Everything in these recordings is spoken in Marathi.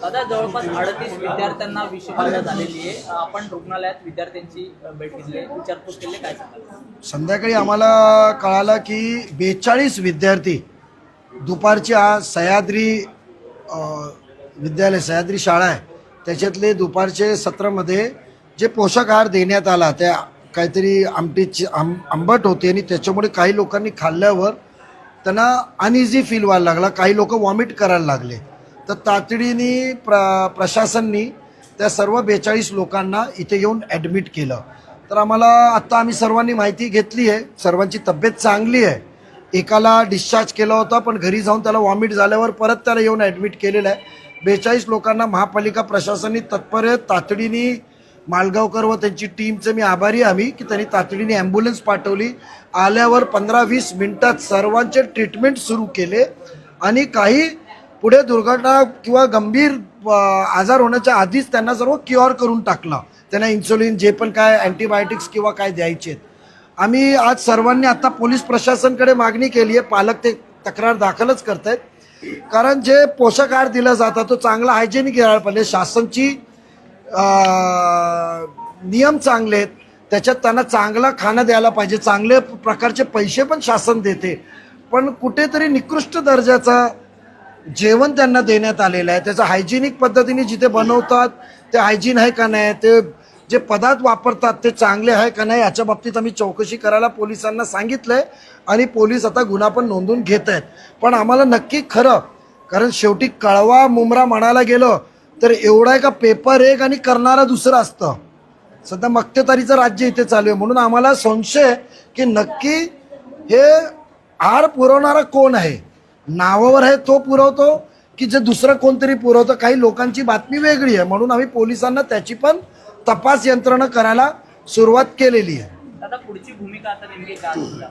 दादा जवळपास अडतीस विद्यार्थ्यांना विषबाधा झालेली आहे. आपण रुग्णालयात विद्यार्थ्यांची भेट घेतली आहे. विचारपूस केली काय सांगाल? संध्याकाळी आम्हाला कळालं की बेचाळीस विद्यार्थी दुपारची सह्याद्री विद्यालय सह्याद्री शाळा आहे. त्याच्यातले दुपारचे सत्रामध्ये जे पोषक आहार देण्यात आला त्या काहीतरी आमटीची आम आंबट होते आणि त्याच्यामुळे काही लोकांनी खाल्ल्यावर त्यांना अनइझी फील व्हायला लागला. काही लोक वॉमिट करायला लागले. तर तातडीने प्र प्रशासननी त्या सर्व बेचाळीस लोकांना इथे येऊन ॲडमिट केलं. तर आम्हाला आत्ता आम्ही सर्वांनी माहिती घेतली आहे सर्वांची तब्येत चांगली आहे. एकाला डिस्चार्ज केला होता पण घरी जाऊन त्याला वॉमिट झाल्यावर परत त्याला येऊन ॲडमिट केलेलं आहे. बेचाळीस लोकांना महापालिका प्रशासनाने तत्पर तातडीने मालगावकर व त्यांची टीमचे मी आभारी आम्ही की त्यांनी तातडीने ॲम्ब्युलन्स पाठवली. आल्यावर पंधरा वीस मिनटात सर्वांचे ट्रीटमेंट सुरू केले. आणि काही पुढे दुर्घटना किंवा गंभीर आजार होण्याच्या आधीच त्यांना सर्व क्युअर करून टाकलं. त्यांना इन्सुलिन जे पण काय अँटीबायोटिक्स किंवा काय द्यायचे आम्ही आज सर्वांनी आता पोलीस प्रशासनकडे मागणी केली आहे. पालक ते तक्रार दाखलच करत आहेत कारण जे पोषक आहार दिला जातात तो चांगला हायजेनिक घ्यायला पाहिजे. शासनची नियम चांगले आहेत. त्याच्यात त्यांना चांगलं खाणं द्यायला पाहिजे. चांगले प्रकारचे पैसे पण शासन देते. पण कुठेतरी निकृष्ट दर्जाचा जेवण त्यांना देण्यात आलेलं आहे. त्याचं हायजिनिक पद्धतीने जिथे बनवतात ते हायजीन आहे का नाही ते जे पदार्थ वापरतात ते चांगले आहे का नाही याच्या बाबतीत आम्ही चौकशी करायला पोलिसांना सांगितलं आहे आणि पोलीस आता गुन्हा पण नोंदवून घेत आहेत. पण आम्हाला नक्की खरं कारण शेवटी कळवा मुमरा म्हणायला गेलं तर एवढा आहे का पेपर एक आणि करणारा दुसरं असतं. सध्या मक्तेदारीचं राज्य इथे चालू आहे. म्हणून आम्हाला संशय की नक्की हे आर पुरवणारा कोण आहे? नावावर आहे तो पुरवतो की जे दुसरं कोणतरी पुरवतं. काही लोकांची बातमी वेगळी आहे. म्हणून आम्ही पोलिसांना त्याची पण तपास यंत्रणा करायला सुरुवात केलेली आहे?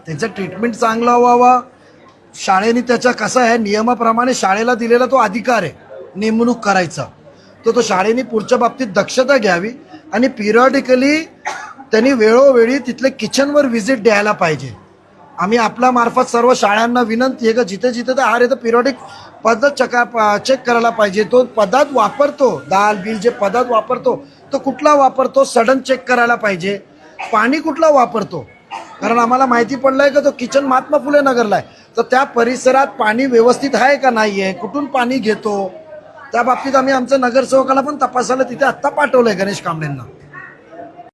त्याचं ट्रीटमेंट चांगलं व्हावं. शाळेने त्याच्या कसं आहे? नियमाप्रमाणे शाळेला दिलेला तो अधिकार आहे. नेमणूक करायचा. तर तो शाळेने पुढच्या बाबतीत दक्षता घ्यावी आणि पिरियॉडिकली त्यांनी वेळोवेळी तिथले किचनवर व्हिजिट द्यायला पाहिजे. आम्ही आपल्या मार्फत सर्व शाळांना विनंती आहे का जिथे जिथे तर आहार येतं पिरियॉडिक पद्धत चका चेक करायला पाहिजे. तो पदार्थ वापरतो दाल बिल जे पदार्थ वापरतो तो कुठला वापरतो सडन चेक करायला पाहिजे. पाणी कुठला वापरतो? कारण आम्हाला माहिती पडलं आहे का तो किचन महात्मा फुले नगरला आहे तर त्या परिसरात पाणी व्यवस्थित आहे का नाही आहे कुठून पाणी घेतो? त्या बाबतीत आम्ही आमच्या नगरसेवकाला पण तपासायला तिथे आत्ता पाठवलंय गणेश कांबळेंना.